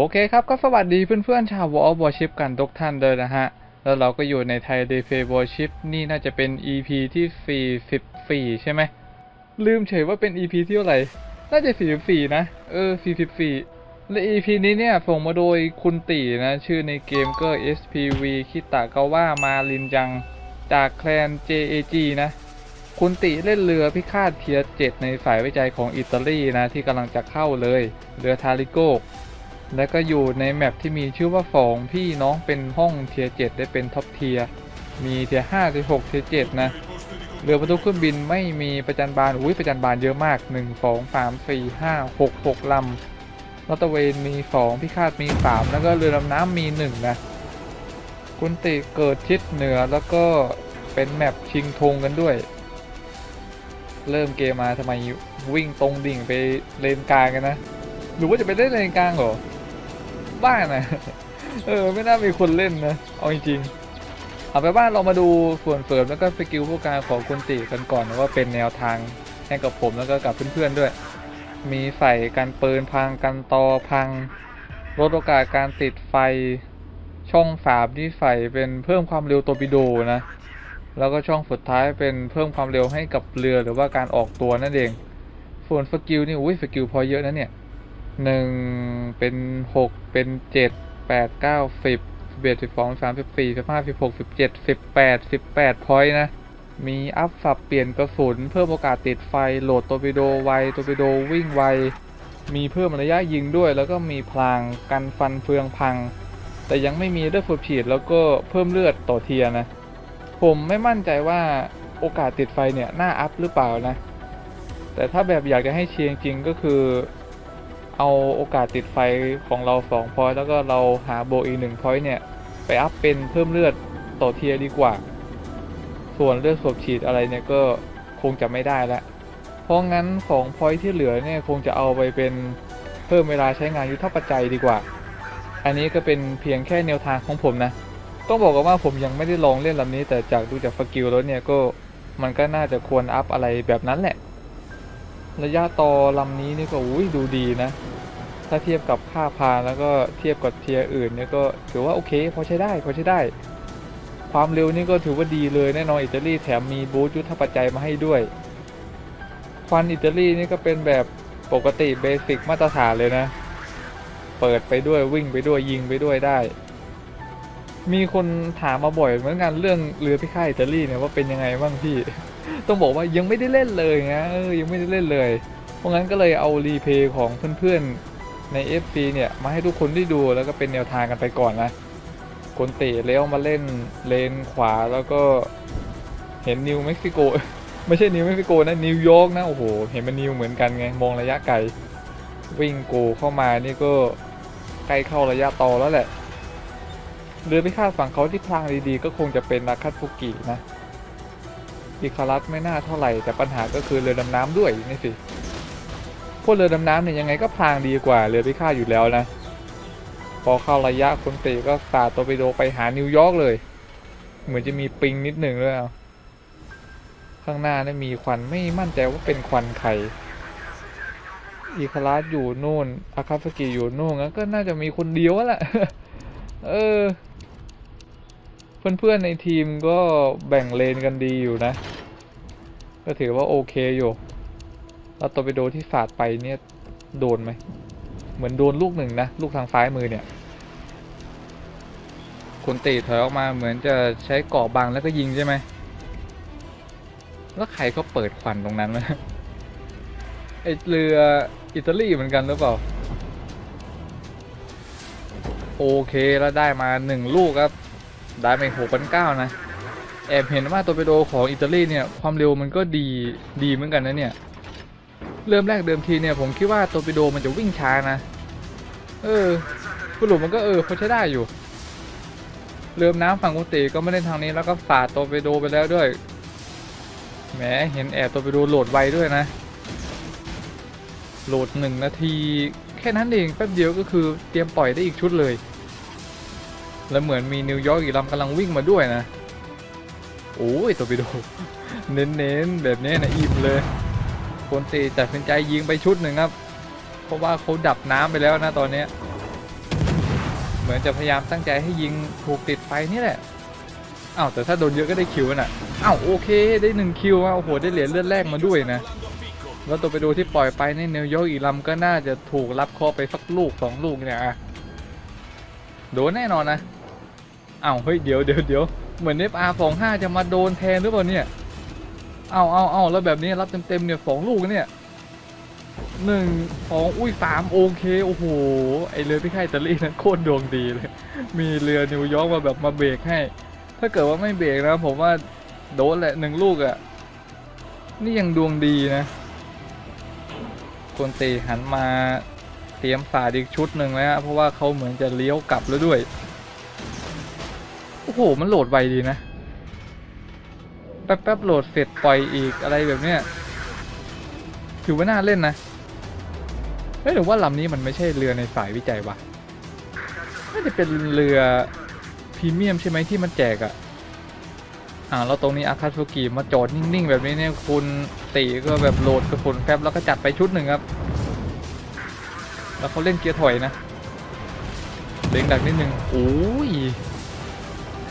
โอเคครับก็สวัสดีเพื่อนๆชาววอลบอชิปกันทุกท่านเลยนะฮะ แล้วเราก็อยู่ในไทยเดฟวอชิปนี่น่าจะเป็น EP ที่ 44 ใช่ไหม ลืมเฉยว่าเป็น EP ที่เท่าไหร่ น่าจะ 44 นะ เออ 44 และ EP นี้เนี่ย ส่งมาโดยคุณตีนะ ชื่อในเกมก็ SPV คิตะกาว่ามาลินจัง จากแคลน JAG นะ คุณติเล่นเรือพิฆาตเทียร์เจ็ดในฝ่ายวิจัยของอิตาลีนะ ที่กำลังจะเข้าเลย เรือทาริโก และก็อยู่ในแมปที่มีชื่อว่าฟองพี่น้องเป็นห้องเทียร์เจ็ดได้เป็นท็อปเทียร์มีเทียร์ห้าเทียร์หกเทียร์เจ็ดนะเรือบรรทุกเครื่องบินไม่มีประจันบานอุ้ยประจันบานเยอะมากหนึ่งสองสามสี่ห้าหกหกลำลอตเตอร์เวนมีสองพิฆาตมีสามแล้วก็เรือดำน้ำมีหนึ่งนะคุณติเกิดทิศเหนือแล้วก็เป็นแมปชิงธงกันด้วย เริ่มเกมมาทำไมวิ่งตรงดิ่งไปเลนกลางกันนะหรือว่าจะไปเล่นเลนกลางเหรอ บ้านนะเออไม่น่ามีคนเล่นนะเอาจริงๆเอาไปบ้านเรามาดูส่วนเสริมแล้วก็สกิลผู้การของคุณติกันก่อนนะว่าเป็นแนวทางให้กับผมแล้วก็กับเพื่อนๆด้วย มีใส่กันปืนพังกันตอพังลดโอกาสการติดไฟช่องฝาบที่ใส่เป็นเพิ่มความเร็วตัวปิโดนะ แล้วก็ช่องสุดท้ายเป็นเพิ่มความเร็วให้กับเรือหรือว่าการออกตัวนั่นเอง ส่วนสกิลนี่อุ้ยสกิลพอเยอะนะเนี่ย หนึ่งเป็นหกเป็นเจ็ดแปดเก้าสิบสิบเอ็ดสิบสองสามสิบสี่สิบห้าสิบหกสิบเจ็ดสิบแปดสิบแปดพอยต์นะ มีอัพสับเปลี่ยนกระสุน เพิ่มโอกาสติดไฟ โหลดตัวปิโดไวตัวปิโดวิ่งไว มีเพิ่มระยะยิงด้วย แล้วก็มีพลางกันฟันเฟืองพัง แต่ยังไม่มีเลือดฟูดฉีดแล้วก็เพิ่มเลือดต่อเทียนะ ผมไม่มั่นใจว่าโอกาสติดไฟเนี่ยน่าอัพหรือเปล่านะ แต่ถ้าแบบอยากจะให้เชียร์จริงก็คือ เอาโอกาสติดไฟของเรา2พอยต์แล้วก็เราหาโบอีก1พอยต์เนี่ย ไปอัพเป็นเพิ่มเลือดต่อเทียดีกว่า ส่วนเลือดสวบฉีดอะไรเนี่ยก็คงจะไม่ได้ละเพราะงั้น2พอยต์ที่เหลือเนี่ยคงจะเอาไปเป็นเพิ่มเวลาใช้งานยุทธปัจจัยดีกว่า อันนี้ก็เป็นเพียงแค่แนวทางของผมนะ ต้องบอกกันว่าผมยังไม่ได้ลองเล่นลำนี้ แต่จากดูจากสกิลแล้วเนี่ยก็มันก็น่าจะควรอัพอะไรแบบนั้นแหละ ระยะต่อลำนี้นี่ก็อุ้ยดูดีนะ ถ้าเทียบกับค่าพานแล้วก็เทียบกับเทียร์อื่นเนี่ยก็ถือว่าโอเคพอใช้ได้พอใช้ได้ ความเร็วนี่ก็ถือว่าดีเลยแน่นอนอิตาลีแถมมีบูทยุทธปัจจัยมาให้ด้วยควันอิตาลีนี่ก็เป็นแบบปกติเบสิกมาตรฐานเลยนะ เปิดไปด้วยวิ่งไปด้วยยิงไปด้วยได้ มีคนถามมาบ่อยเหมือนกันเรื่องเรือพิฆาตอิตาลีเนี่ยว่าเป็นยังไงบ้างพี่ ต้องบอกว่ายังไม่ได้เล่นเลยนะยังไม่ได้เล่นเลย เพราะงั้นก็เลยเอารีเพย์ของเพื่อนๆใน FC เนี่ยมาให้ทุกคนได้ดูแล้วก็เป็นแนวทางกันไปก่อนนะคนเตะเลี้ยวมาเล่นเลนขวาแล้วก็เห็นนิวเม็กซิโกไม่ใช่นิวเม็กซิโกนะนิวยอร์กนะโอ้โหเห็นมันนิวเหมือนกันไงมองระยะไกลวิ่งโกเข้ามานี่ก็ใกล้เข้าระยะต่อแล้วแหละเรือพิฆาตฝั่งเขาที่พลางดีๆ ก็คงจะเป็นนาคัตฟุกินะ อิคารัสไม่น่าเท่าไหร่แต่ปัญหาก็คือเรือดำน้ำด้วยนี่สิพวกเรือดำน้ำเนี่ยยังไงก็พางดีกว่าเรือพิฆาตอยู่แล้วนะ พอเข้าระยะคนเตะก็สาดตัวไปโดไปหานิวยอร์กเลย เหมือนจะมีปิงนิดหนึ่งด้วยเอาข้างหน้านี่มีควันไม่มั่นใจว่าเป็นควันใครอีคารัสอยู่นู่นอาคาสกิอยู่นู่นงั้นก็น่าจะมีคนเดียวแหละเออ เพื่อนๆในทีมก็แบ่งเลนกันดีอยู่นะ ก็ถือว่าโอเคอยู่แล้วตัวไปโดที่สาดไปเนี่ยโดนไหม เหมือนโดนลูกหนึ่งนะ ลูกทางซ้ายมือเนี่ยคนตีถอยออกมาเหมือนจะใช้เกาะบังแล้วก็ยิงใช่ไหม แล้วใครก็เปิดควันตรงนั้นวะไอเรืออิตาลีเหมือนกันหรือเปล่า โอเคแล้วได้มาหนึ่งลูกครับ ได้ไปหกพันเก้านะ แอบเห็นว่าตัวเปโดของอิตาลีเนี่ย ความเร็วมันก็ดีดีเหมือนกันนะเนี่ย เริ่มแรกเดิมทีเนี่ย ผมคิดว่าตัวเปโดมันจะวิ่งช้านะ เออสรุปมันก็เออพอใช้ได้อยู่ เริ่มน้ำฝั่งกุฏิก็ไม่ได้ทางนี้แล้วก็สาดตัวเปโดไปแล้วด้วย แหมเห็นแอบตัวเปโดโหลดไวด้วยนะ โหลดหนึ่งนาที แค่นั้นเองแป๊บเดียวก็คือเตรียมปล่อยได้อีกชุดเลย แล้วเหมือนมีนิวยอร์กอีกลำกำลังวิ่งมาด้วยนะ โอ้ยตัวไปดูเน้นๆ แบบนี้นะอิ่มเลย คนตีตัดสินใจยิงไปชุดหนึ่งครับ เพราะว่าเขาดับน้ำไปแล้วนะตอนนี้ เหมือนจะพยายามตั้งใจให้ยิงถูกติดไฟนี่แหละอ้าวแต่ถ้าโดนเยอะก็ได้คิวน่ะอ้าวโอเคได้หนึ่งคิวอะโอ้โหได้เหรียญเลือดแรกมาด้วยนะแล้วตัวไปดูที่ปล่อยไปในเนวยอร์กอีลำก็น่าจะถูกรับคอไปสักลูกสองลูกเนี่ยอะโดนแน่นอนนะ อ้าวเฮ้ยเดี๋ยวเดี๋ยวเดี๋ยวเหมือน FR สองห้าจะมาโดนแทนหรือเปล่าเนี่ยเอาเอาเอาแล้วแบบนี้รับเต็มๆเนี่ยสองลูกเนี่ยหนึ่งสองอุ้ยสามโอเคโอ้โหไอเรือพี่ค่ตาลีนั้นโคตรดวงดีเลย มีเรือนิวยอร์กมาแบบมาเบรกให้ ถ้าเกิดว่าไม่เบรกนะ ผมว่าโดนแหละหนึ่งลูกอะ่ะ นี่ยังดวงดีนะคนตีหันมาเตรียมสาดอีกชุดหนึ่งแล้วฮะเพราะว่าเขาเหมือนจะเลี้ยวกลับแล้วด้วย อ้โห มันโหลดไวดีนะ แป๊บๆโหลดเสร็จปล่อยอีกอะไรแบบเนี้ยถือว่าน่าเล่นนะเฮ้ยหรือว่าลำนี้มันไม่ใช่เรือในสายวิจัยวะน่าจะเป็นเรือพรีเมียมใช่ไหมที่มันแจกอะอ่าแล้วตรงนี้อาคาสุกิมาจอดนิ่งๆ แบบนี้เนี่ยคุณตีก็แบบโหลดกระสุนแป๊บแล้วก็จัดไปชุดหนึ่งครับ แล้วเขาเล่นเกียร์ถอยนะเล็งดักนิดนึงโอ้ย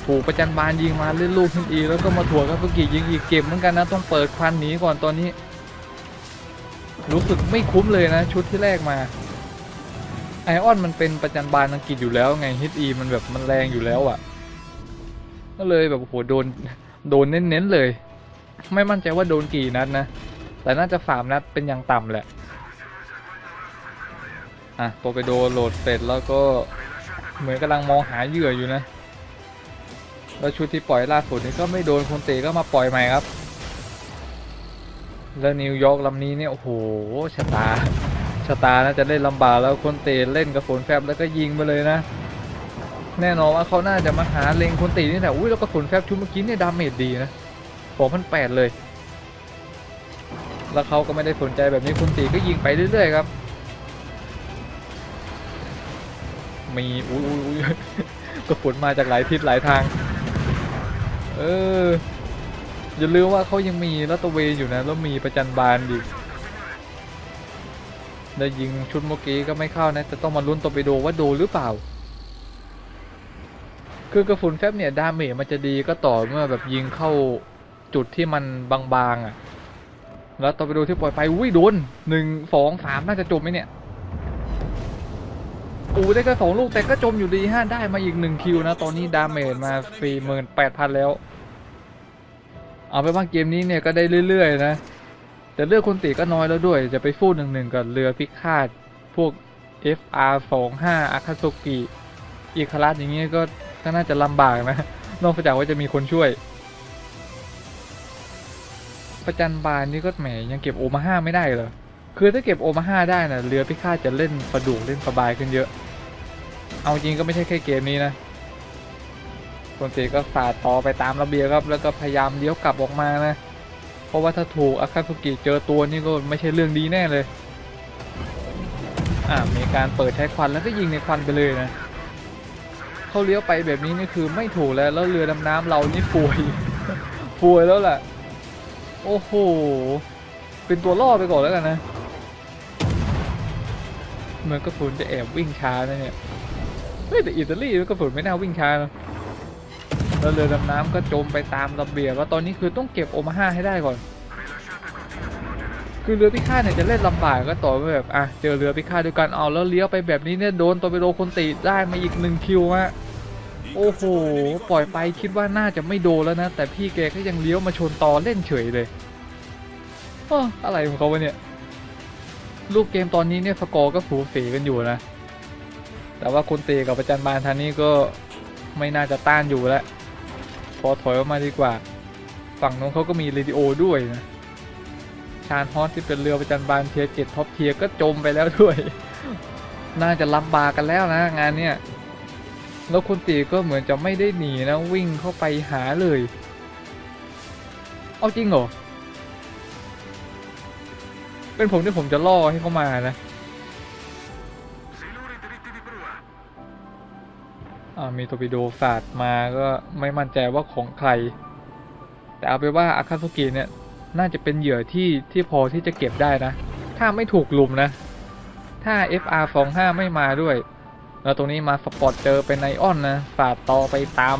ถูกประจันบานยิงมาเล่นลูกขึ้นอีแล้วก็มาถั่วกับสกิยิงอีกเก็บเหมือนกันนะต้องเปิดควันหนีก่อนตอนนี้ รู้สึกไม่คุ้มเลยนะ ชุดที่แรกมาไอออนมันเป็นประจันบานอังกฤษอยู่แล้วไงฮิตอีมันแบบมันแรงอยู่แล้วอะ่ะ ก็เลยแบบโอ้โหโดนโดนเน้นๆเลย ไม่มั่นใจว่าโดนกี่นัดนะ แต่น่าจะสามนัดเป็นอย่างต่ำแหละ อะตัวไปโดนโหลดเสร็จแล้วก็เหมือนกำลังมองหาเหยื่ออยู่นะ แล้วชุดที่ปล่อยล่าสุดนี่ก็ไม่โดนคนเตะก็มาปล่อยใหม่ครับ แล้วนิวยอร์กลำนี้เนี่ยโอ้โหชะตาชะตาน่าจะเล่นลำบากแล้วคนเตะเล่นกับฝนแฟบแล้วก็ยิงไปเลยนะ แน่นอนว่าเขาน่าจะมาหาเล็งคนตีนี่แหละอุ้ยแล้วก็ฝนแฟบชุดเมื่อกี้เนี่ยดาเมจดีนะสองพันแปดเลย แล้วเขาก็ไม่ได้สนใจแบบนี้คนตีก็ยิงไปเรื่อยๆครับ มีอุ้ยอุ้ยอุ้ยก็ฝนมาจากหลายทิศหลายทาง เออ อย่าลืมว่าเขายังมีลาดตเวนอยู่นะ แล้วมีประจันบานอีกได้ยิงชุดเมื่อกี้ก็ไม่เข้านะแต่ต้องมาลุ้นตัวไปดูว่าโดนหรือเปล่า คือกระสุนแฟบเนี่ยดาเมจมันจะดีก็ต่อเมื่อแบบยิงเข้าจุดที่มันบางๆอะ แล้วตัวไปดูที่ปล่อยไปอุ้ยโดนหนึ่งสองสามน่าจะจมไหมเนี่ย อูได้แค่สองลูกแต่ก็จมอยู่ดีฮะได้มาอีกหนึ่งคิวนะ ตอนนี้ดาเมจมาสี่หมื่นแปดพันแล้ว เอาไปว่าเกมนี้เนี่ยก็ได้เรื่อยๆนะ แต่เลือกคนตีก็น้อยแล้วด้วย จะไปฟูดหนึ่งหนึ่งกับเรือพิฆาตพวก FR 2 5 อาคาโซกิอีคารัสอย่างเงี้ยก็ก็น่าจะลำบากนะ นอกจากว่าจะมีคนช่วย ประจันบานนี่ก็แหมยังเก็บโอมาห้าไม่ได้เหรอคือถ้าเก็บโอมาห้าได้นะเรือพิฆาตจะเล่นสะดวกเล่นสบายขึ้นเยอะ เอาจริงก็ไม่ใช่แค่เกมนี้นะคนตีก็สาดต่อไปตามระเบียบครับ แล้วก็พยายามเลี้ยวกลับออกมานะ เพราะว่าถ้าถูกอาคาสุกิเจอตัวนี่ก็ไม่ใช่เรื่องดีแน่เลย อ่ามีการเปิดใช้ควันแล้วก็ยิงในควันไปเลยนะเขาเลี้ยวไปแบบนี้นี่คือไม่ถูกแล้วแล้วเรือดำน้ำเรานี่ป่วย ป่วยแล้วแหละโอ้โห เป็นตัวล่อไปก่อนแล้วกันนะ เหมือนกระสุนจะแอบวิ่งช้านะเนี่ย เฮ้ยแต่อิตาลีกระสุนไม่น่าวิ่งช้านะแล้วเรือดำน้ำก็จมไปตามระเบียบว่าตอนนี้คือต้องเก็บโอมาห้าให้ได้ก่อน คือเรือพิฆาตเนี่ยจะเล่นลำบากก็ต่อไปแบบอะเจอเรือพิฆาตด้วยกันเอาแล้วเลี้ยวไปแบบนี้เนี่ยโดนตัวไปโดคนตีได้มาอีกหนึ่งคิวฮะโอ้โหปล่อยไปคิดว่าน่าจะไม่โดนแล้วนะ แต่พี่แกก็ยังเลี้ยวมาชนตอเล่นเฉยเลยอ้ออะไรของเขาวะเนี่ย ลูกเกมตอนนี้เนี่ยสกอร์ก็สูสีกันอยู่นะ แต่ว่าคุณเตกับประจันบานทานนี้ก็ไม่น่าจะต้านอยู่แล้ว พอถอยออกมาดีกว่า ฝั่งนู้นเขาก็มีเรดิโอด้วยนะ ชานฮอสที่เป็นเรือประจันบานเทียร์เจ็ดท็อปเทียร์ก็จมไปแล้วด้วย น่าจะลำบากกันแล้วนะงานเนี้ยแล้วคุณตีก็เหมือนจะไม่ได้หนีนะวิ่งเข้าไปหาเลย เอาจริงเหรอ เป็นผมที่ผมจะล่อให้เขามานะ มีตัวปิโดศาสาดมาก็ไม่มั่นใจว่าของใคร แต่เอาไปว่าอาคาสุกิเนี่ยน่าจะเป็นเหยื่อที่ที่พอที่จะเก็บได้นะ ถ้าไม่ถูกลุมนะ ถ้า FR 2 5 ไม่มาด้วยแแล้วตรงนี้มาสปอร์ตเจอเป็นไอออนนะสาดต่อไปตาม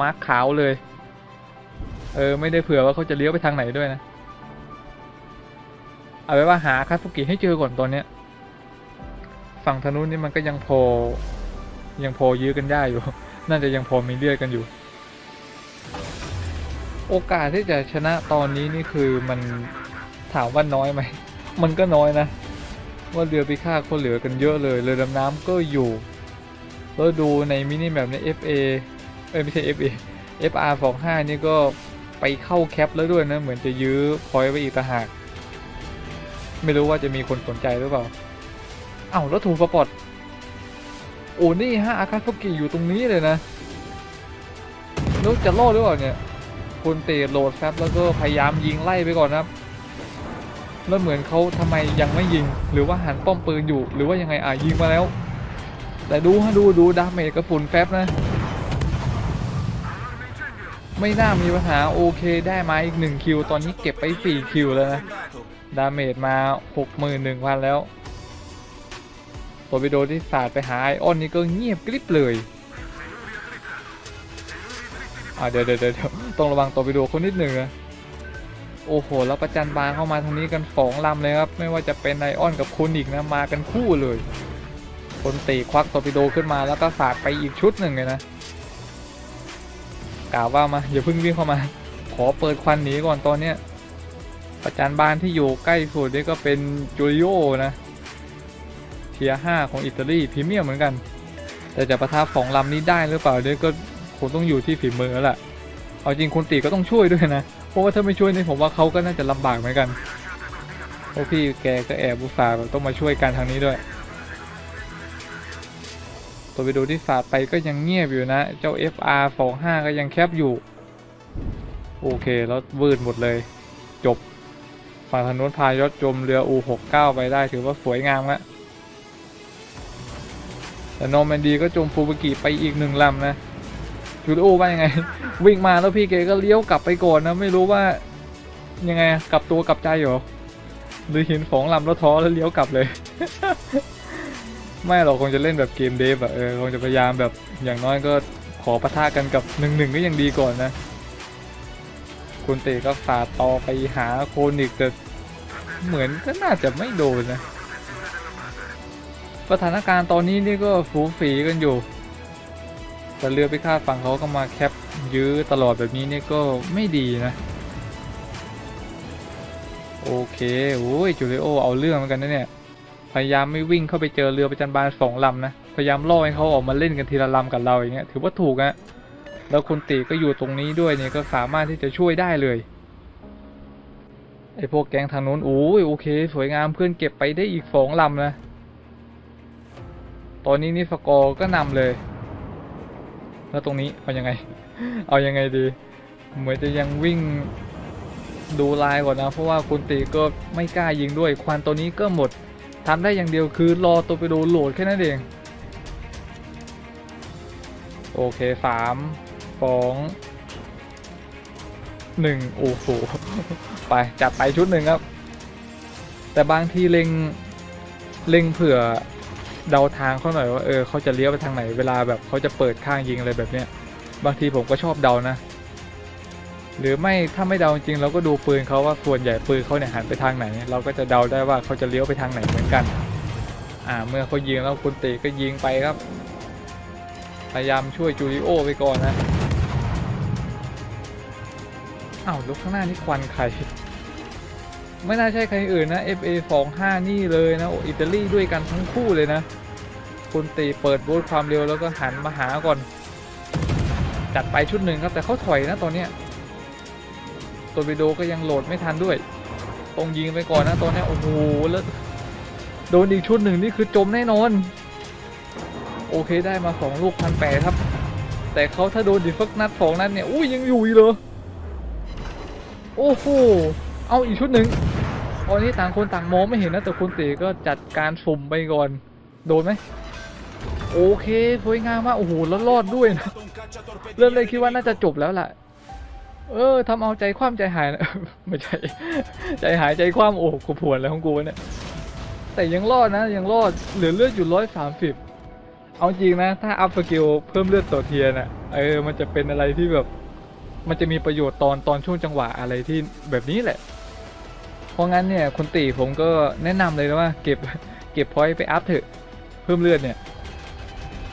มาร์คขาวเลย เออ ไม่ได้เผื่อว่าเขาจะเลี้ยวไปทางไหนด้วยนะ เอาไว้ว่าหาคาสุกิให้เจอก่อนตอนเนี้ย ฝั่งธนุนนี่มันก็ยังพอ ยังพอยื้อกันได้อยู่ น่าจะยังพอมีเลือดกันอยู่ โอกาสที่จะชนะตอนนี้นี่คือมันถามว่าน้อยไหม มันก็น้อยนะ ว่าเรือพิฆาตคนเหลือกันเยอะเลย เรือดำน้ำก็อยู่ แล้วดูในมินิแมปใน FA เอ้ยไม่ใช่ FA FR 25นี่ก็ไปเข้าแคปแล้วด้วยนะ เหมือนจะยื้อพอยไว้อีกต่างหาก ไม่รู้ว่าจะมีคนสนใจหรือเปล่า เอ้าแล้วถูกสปอต โอ้นี่ฮะอาคาสุกิอยู่ตรงนี้เลยนะแล้วจะรอดหรือเปล่าเนี่ยคุณเตะโหลดแฟบแล้วก็พยายามยิงไล่ไปก่อนครับแล้วเหมือนเขาทำไมยังไม่ยิง หรือว่าหันป้อมปืนอยู่ หรือว่ายังไงอะยิงมาแล้ว แต่ดูฮะดูดูดาเมจกระสุนแฟบนะ ไม่น่ามีปัญหาโอเคได้มาอีกหนึ่งคิว ตอนนี้เก็บไปสี่คิวแล้วนะ ดาเมจมาหกหมื่นหนึ่งพันแล้ว ตัววิดีโอที่สาดไปหาไอออนนี่ก็เงียบกริบเลยอ่าเดี๋ยวเดี๋ยวเดี๋ยวต้องระวังตัววิดีโอคนนิดหนึ่งนะโอ้โหแล้วประจันบานเข้ามาทางนี้กันสองลำเลยครับ ไม่ว่าจะเป็นไอออนกับคุณอีกนะมากันคู่เลย คนตีควักตัววิดีโอขึ้นมาแล้วก็สาดไปอีกชุดหนึ่งเลยนะกล่าวว่ามาอย่าเพิ่งวิ่งเข้ามา ขอเปิดควันหนีก่อนตอนเนี้ยประจันบานที่อยู่ใกล้สุดนี่ก็เป็นจูริโอนะ เทียห้าของอิตาลีพรีเมียมเหมือนกัน แต่จะประทับสองลำนี้ได้หรือเปล่าเนี่ยก็คงต้องอยู่ที่ฝีมือแล้วล่ะเอาจริงคุณตีก็ต้องช่วยด้วยนะ เพราะว่าถ้าไม่ช่วยนี่ผมว่าเขาก็น่าจะลำบากเหมือนกันเพราะพี่แกก็แอบบุษาแบบต้องมาช่วยกันทางนี้ด้วย ตัวไปดูที่สาดไปก็ยังเงียบอยู่นะ เจ้า FR 25ก็ยังแคบอยู่ โอเคแล้ววืดหมดเลย จบ ฝั่งถนนพายศจมเรือ U69 ไปได้ถือว่าสวยงามละ แต่โนแมนดีก็จมฟูบุกิไปอีกหนึ่งลำนะจูดโอว่ายังไง วิ่งมาแล้วพี่เกก็เลี้ยวกลับไปก่อนนะไม่รู้ว่ายังไงกลับตัวกลับใจหรอหรือเห็นสองลำแล้วท้อแล้วเลี้ยวกลับเลย ไม่หรอกคงจะเล่นแบบเกมเดฟอะเออคงจะพยายามแบบอย่างน้อยก็ขอปะทะกันกับหนึ่งหนึ่งก็ยังดีก่อนนะ คุณเตก็สาดต่อไปหาโคนิกแต่เหมือนก็น่าจะไม่โดนนะ สถานการณ์ตอนนี้นี่ก็ฝูฝีกันอยู่ แต่เรือพิฆาตฝั่งเขาก็มาแคปยื้อตลอดแบบนี้นี่ก็ไม่ดีนะ โอเคโอ้ยจูเลโอเอาเรื่องเหมือนกันนะเนี่ยพยายามไม่วิ่งเข้าไปเจอเรือประจันบานสองลำนะ พยายามล่อให้เขาออกมาเล่นกันทีละลำกับเราอย่างเงี้ยถือว่าถูกอะแล้วคุณตีก็อยู่ตรงนี้ด้วยเนี่ยก็สามารถที่จะช่วยได้เลยไอพวกแก๊งทางนู้นโอ้ยโอเค สวยงามเพื่อนเก็บไปได้อีกสองลำนะ ตอนนี้นี่สกอร์ก็นำเลย แล้วตรงนี้เอายังไง เอายังไงดี เหมือนจะยังวิ่งดูลายก่อนนะ เพราะว่าคุณตีก็ไม่กล้ายิงด้วย ควันตัวนี้ก็หมดทำได้อย่างเดียวคือรอตัวไปดูโหลดแค่นั้นเอง โอเคสามสองหนึ่งโอ้โหไปจัดไปชุดหนึ่งครับ แต่บางทีเล็งเล็งเผื่อ เดาทางเขาหน่อยว่าเออเขาจะเลี้ยวไปทางไหนเวลาแบบเขาจะเปิดข้างยิงอะไรแบบเนี้ยบางทีผมก็ชอบเดานะ หรือไม่ถ้าไม่เดาจริงเราก็ดูปืนเขาว่าส่วนใหญ่ปืนเขาเนี่ยหันไปทางไหน เราก็จะเดาได้ว่าเขาจะเลี้ยวไปทางไหนเหมือนกัน อ่าเมื่อเขายิงแล้วคุณตีก็ยิงไปครับพยายามช่วยจูริโอไปก่อนนะอ้าวลุกข้างหน้านี่ควันใคร ไม่น่าใช่ใครอื่นนะ FA 2 5นี่เลยนะอิตาลีด้วยกันทั้งคู่เลยนะ คุณตีเปิดบูทความเร็วแล้วก็หันมาหาก่อน จัดไปชุดหนึ่งครับแต่เขาถอยนะตอนเนี้ยตัววิดีโอก็ยังโหลดไม่ทันด้วยตรงยิงไปก่อนนะตอนนี้โอ้โหแล้วโดนอีกชุดหนึ่งนี่คือจมแน่นอน โอเคได้มาสองลูกพันแปดครับ แต่เขาถ้าโดนดิฟักนัดสองนัดเนี่ยอุ้ยยังอยู่อีกเหรอโอ้โหเอาอีกชุดหนึ่ง ตอนนี้ต่างคนต่างมองไม่เห็นนะแต่คุณตีก็จัดการสุ่มไปก่อน โดนไหมโอเคสวยงามมากโอ้โหแล้วรอดด้วยนะเริ่มเลยคิดว่าน่าจะจบแล้วล่ะ เออทำเอาใจคว่ำใจหายนะไม่ใช่ใจหายใจคว่ำโอ้กูผวนแล้วของกูเนี่ยแต่ยังรอดนะ ยังรอดเหลือเลือดอยู่ร้อยสามสิบเอาจริงนะ ถ้าอัพสกิลเพิ่มเลือดต่อเทียนอะเออมันจะเป็นอะไรที่แบบ มันจะมีประโยชน์ตอนตอนช่วงจังหวะอะไรที่แบบนี้แหละ เพราะงั้นเนี่ยคุณตีผมก็แนะนำเลยนะว่าเก็บเก็บพอยต์ไปอัพเถอะเพิ่มเลือดเนี่ย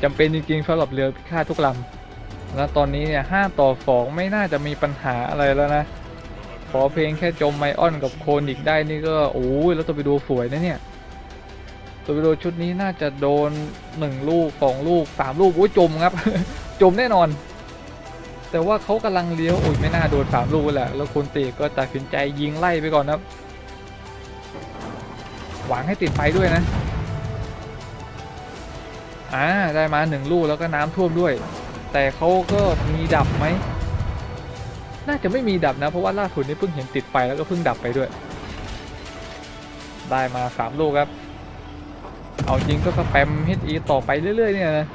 จำเป็นจริงๆสำหรับเรือพิฆาตทุกลำแล้วตอนนี้เนี่ยห้าต่อสองไม่น่าจะมีปัญหาอะไรแล้วนะขอเพลงแค่จมไมออนกับโคนิกได้นี่ก็โอ้ยแล้วตัวไปดูสวยนะเนี่ยตัวไปดูชุดนี้น่าจะโดนหนึ่งลูกสองลูกสามลูกโอ้ยจมครับ จมแน่นอน แต่ว่าเขากำลังเลี้ยวโอ้ยไม่น่าโดนสามลูกแหละแล้วคุณตีก็ตัดสินใจยิงไล่ไปก่อนครับ หวังให้ติดไฟด้วยนะ อ่า ได้มาหนึ่งลูกแล้วก็น้ำท่วมด้วย แต่เขาก็มีดับไหม น่าจะไม่มีดับนะ เพราะว่าล่าสุดนี้เพิ่งเห็นติดไฟแล้วก็เพิ่งดับไปด้วย ได้มาสามลูกครับ เอาจริงก็สแปมฮิตอีต่อไปเรื่อย ๆ เนี่ยนะ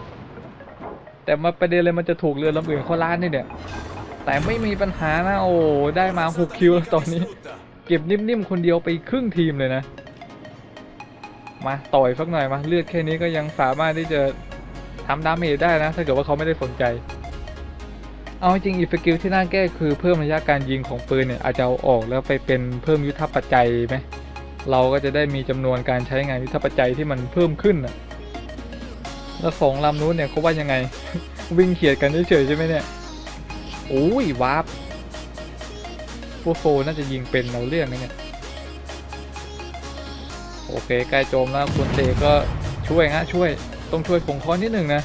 แต่มาประเด็นเลยมันจะถูกเรือลำอื่นเขาล้านนี่เนี่ย แต่ไม่มีปัญหานะ โอ้ ได้มาหกคิวแล้วตอนนี้ เก็บนิ่มๆคนเดียวไปครึ่งทีมเลยนะ มาต่อยสักหน่อยมาเลือดแค่นี้ก็ยังสามารถที่จะทำดาเมจได้นะ ถ้าเกิดว่าเขาไม่ได้สนใจ เอาจริงอีกสกิลที่น่าแก้คือเพิ่มระยะการยิงของปืนเนี่ยอาจจะเอาออกแล้วไปเป็นเพิ่มยุทธปัจจัยไหมเราก็จะได้มีจำนวนการใช้งานยุทธปัจจัยที่มันเพิ่มขึ้นนะแล้วสองลำนู้นเนี่ยเขาว่ายังไง วิ่งเขียดกันเฉยๆใช่ไหมเนี่ยโอ้ยวาร์ปพวกโฟน่าจะยิงเป็นเราเรื่องนะเนี่ย โอเคใกล้โจมแล้วคุณเตก็ช่วยฮะช่วยต้องช่วยผงคอนนิดหนึ่งนะ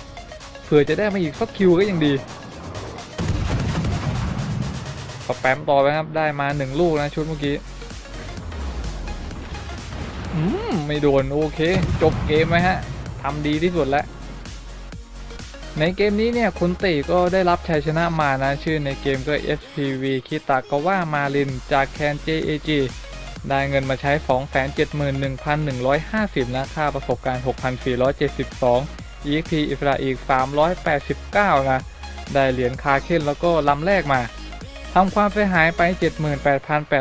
เผื่อจะได้มาอีกสักคิวก็ยังดีสแปมต่อไปครับได้มาหนึ่งลูกนะชุดเมื่อกี้อืมไม่โดนโอเค จบเกมไหมฮะทำดีที่สุดแล้วในเกมนี้เนี่ยคุณติก็ได้รับชัยชนะมานะ ชื่อในเกมก็ SPV คิตากาวะมารินจากแคน JAG ได้เงินมาใช้ 271,150 นะค่าประสบการณ์ 6,472 EXP อิสระอีก 389 นะ ได้เหรียญคาเคนแล้วก็ลำแรกมาทำความเสียหายไป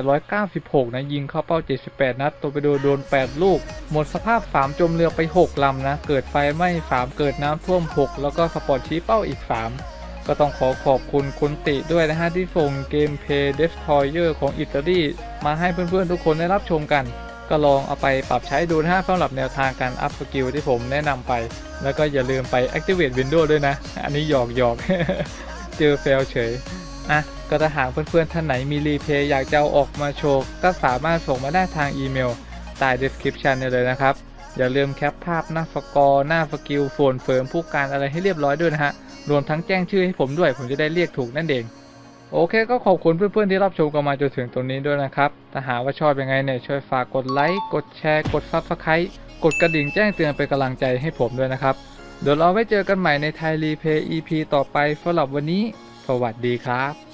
78,896 นะ ยิงเข้าเป้า 78 นัด ตัวไปโดนโดน 8 ลูก หมดสภาพ 3 จมเรือไป 6 ลำนะ เกิดไฟไหม้ 3 เกิดน้ำท่วม 6 แล้วก็สปอร์ตชี้เป้าอีก 3 ก็ต้องขอขอบคุณคุณติด้วยนะฮะที่ส่งเกมเพย์ Destroyer ของอิตาลีมาให้เพื่อนๆทุกคนได้รับชมกัน ก็ลองเอาไปปรับใช้ดูนะฮะสำหรับแนวทางการอัพสกิลที่ผมแนะนำไป แล้วก็อย่าลืมไป Activate Windows ด้วยนะ อันนี้หยอกหยอกเจอเฟลเฉยอะก็ถ้าหากเพื่อนๆท่านไหนมีรีเพย์อยากจะเอาออกมาโชว์ก็สามารถส่งมาได้ทางอีเมลใต้ description เลยนะครับอย่าลืมแคปภาพหน้าสกอร์หน้าสกิลโฟนเฟิร์มผู้การอะไรให้เรียบร้อยด้วยนะฮะ รวมทั้งแจ้งชื่อให้ผมด้วย ผมจะได้เรียกถูกนั่นเอง โอเคก็ขอบคุณเพื่อนๆที่รับชมกันมาจนถึงตรงนี้ด้วยนะครับ ถ้าหากว่าชอบยังไงเนี่ยช่วยฝากกดไลค์ กดแชร์ กดซับสไครต์กดกระดิ่งแจ้งเตือนเป็นกำลังใจให้ผมด้วยนะครับ เดี๋ยวเราไว้เจอกันใหม่ในไทยรีเพย์ EP ต่อไปสำหรับวันนี้ สวัสดีครับ